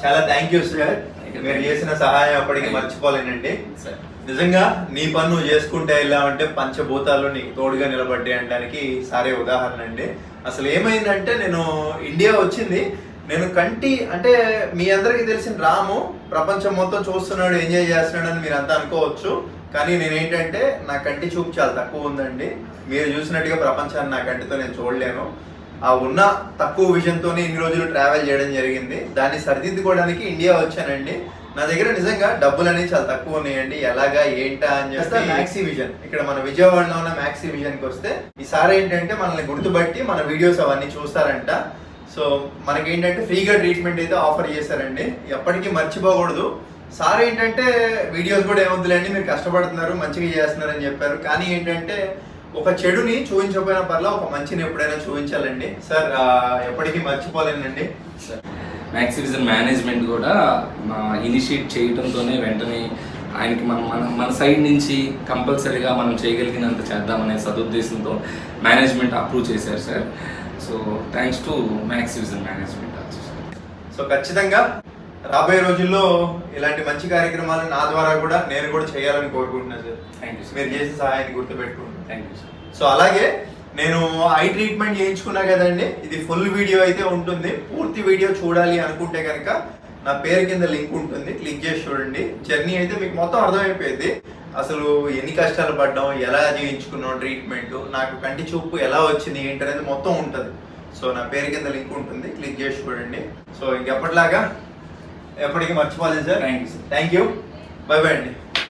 చాలా thank you sir మీరు చేసిన సహాయం అప్పటికి మర్చిపోలేనండి. నిజంగా నీ పని నువ్వు చేసుకుంటే వెళ్ళామంటే పంచభూతాలు నీకు తోడుగా నిలబడ్డాయి అనడానికి సారే ఉదాహరణ అండి. అసలు ఏమైందంటే నేను ఇండియా వచ్చింది. నేను కంటి అంటే మీ అందరికీ తెలిసిన రాము ప్రపంచం మొత్తం చూస్తున్నాడు ఎంజాయ్ చేస్తున్నాడు అని మీరు అంతా అనుకోవచ్చు. కానీ నేను ఏంటంటే నా కంటి చూపు చాలా తక్కువ ఉందండి. మీరు చూసినట్టుగా ప్రపంచాన్ని నా కంటితో నేను చూడలేను. ఆ ఉన్న తక్కువ విజన్తోనే ఇన్ని రోజులు ట్రావెల్ చేయడం జరిగింది. దాన్ని సరిదిద్దుకోవడానికి ఇండియా వచ్చానండి. నా దగ్గర నిజంగా డబ్బులు అనేవి చాలా తక్కువ ఉన్నాయండి. ఎలాగా ఏంటా అని చెప్పి మ్యాక్సీ విజన్ ఇక్కడ మన విజయవాడలో ఉన్న మ్యాక్సీ విజన్కి వస్తే ఈసారి ఏంటంటే మనల్ని గుర్తుపట్టి మన వీడియోస్ అవన్నీ చూస్తారంట. సో మనకేంటంటే ఫ్రీగా ట్రీట్మెంట్ అయితే ఆఫర్ చేశారండి. ఎప్పటికీ మర్చిపోకూడదు. సార్ ఏంటంటే వీడియోస్ కూడా ఏమొద్దులేండి మీరు కష్టపడుతున్నారు మంచిగా చేస్తున్నారు అని చెప్పారు. కానీ ఏంటంటే ఒక చెడుని చూపించకపోయినా పర్లా ఒక మంచిని ఎప్పుడైనా చూపించాలండి. సార్ ఎప్పటికీ మర్చిపోలేనండి. సార్ మ్యాక్సివిజన్ మేనేజ్మెంట్ కూడా మా ఇనిషియేట్ చేయడంతోనే వెంటనే ఆయనకి మనం మన మన సైడ్ నుంచి కంపల్సరీగా మనం చేయగలిగినంత చేద్దామనే సదుద్దేశంతో మేనేజ్మెంట్ అప్రూవ్ చేశారు sir. So thanks to Maxivision management also sir so ఖచ్చితంగా రాబోయే రోజుల్లో ఇలాంటి మంచి కార్యక్రమాలు నా ద్వారా కూడా నేను కూడా చేయాలని కోరుకుంటున్నాను సార్. థ్యాంక్ యూ మీరు చేసిన సహాయాన్ని గుర్తుపెట్టుకుంటున్నాను థ్యాంక్ యూ సార్ సో అలాగే నేను ఐ ట్రీట్మెంట్ చేయించుకున్నా కదండి ఇది ఫుల్ వీడియో అయితే ఉంటుంది. పూర్తి వీడియో చూడాలి అనుకుంటే కనుక నా పేరు కింద లింక్ ఉంటుంది. క్లిక్ చేసి చూడండి. జర్నీ అయితే మీకు మొత్తం అర్థమైపోయింది. అసలు ఎన్ని కష్టాలు పడ్డాం ఎలా చేయించుకున్నాం ట్రీట్మెంట్ నాకు కంటి చూపు ఎలా వచ్చింది ఏంటి అనేది మొత్తం ఉంటుంది. సో నా పేరు కింద లింక్ ఉంటుంది. క్లిక్ చేసి చూడండి. సో ఇంకెప్పటిలాగా ఎప్పటికీ మర్చిపోలేదు sir. Thank you, sir. Thank you bye bye అండి.